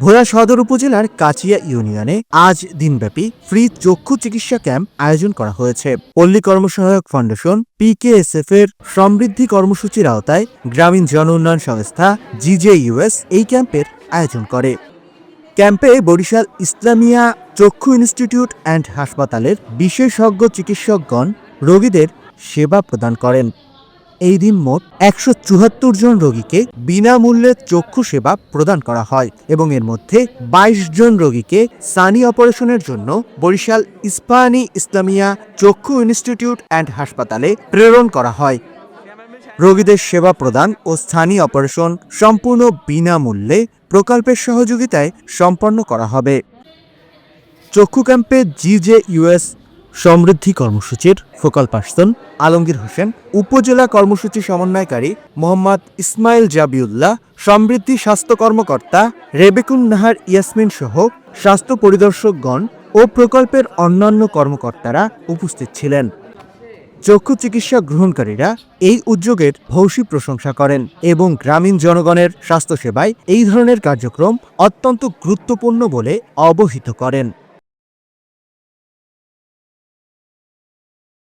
ভোলা সদর উপজেলার কাচিয়া ইউনিয়নে আজ দিনব্যাপী ফ্রি চক্ষু চিকিৎসা ক্যাম্প আয়োজন করা হয়েছে। পল্লী কর্মসহায়ক ফাউন্ডেশন পিকেএসএফ এর সমৃদ্ধি কর্মসূচির আওতায় গ্রামীণ জন উন্নয়ন সংস্থা জিজেইউএস এই ক্যাম্পের আয়োজন করে। ক্যাম্পে বরিশাল ইসলামিয়া চক্ষু ইনস্টিটিউট অ্যান্ড হাসপাতালের বিশেষজ্ঞ চিকিৎসকগণ রোগীদের সেবা প্রদান করেন। এই দিন মোট একশো চুয়াত্তর জন রোগীকে বিনামূল্যে চক্ষু সেবা প্রদান করা হয় এবং এর মধ্যে বাইশ জন রোগীকে সানি অপারেশনের জন্য বরিশাল ইস্পাহানি ইসলামিয়া চক্ষু ইনস্টিটিউট অ্যান্ড হাসপাতালে প্রেরণ করা হয়। রোগীদের সেবা প্রদান ও স্থানীয় অপারেশন সম্পূর্ণ বিনামূল্যে প্রকল্পের সহযোগিতায় সম্পন্ন করা হবে। চক্ষু ক্যাম্পে জিজে ইউএস সমৃদ্ধি কর্মসূচির ফোকাল পার্সন আলমগীর হোসেন, উপজেলা কর্মসূচি সমন্বয়কারী মোহাম্মদ ইসমাইল জাবিউল্লাহ, সমৃদ্ধি স্বাস্থ্য কর্মকর্তা রেবেকুন নাহার ইয়াসমিন সহ স্বাস্থ্য পরিদর্শকগণ ও প্রকল্পের অন্যান্য কর্মকর্তারা উপস্থিত ছিলেন। চক্ষু চিকিৎসা গ্রহণকারীরা এই উদ্যোগের ভৌসী প্রশংসা করেন এবং গ্রামীণ জনগণের স্বাস্থ্যসেবায় এই ধরনের কার্যক্রম অত্যন্ত গুরুত্বপূর্ণ বলে অবহিত করেন।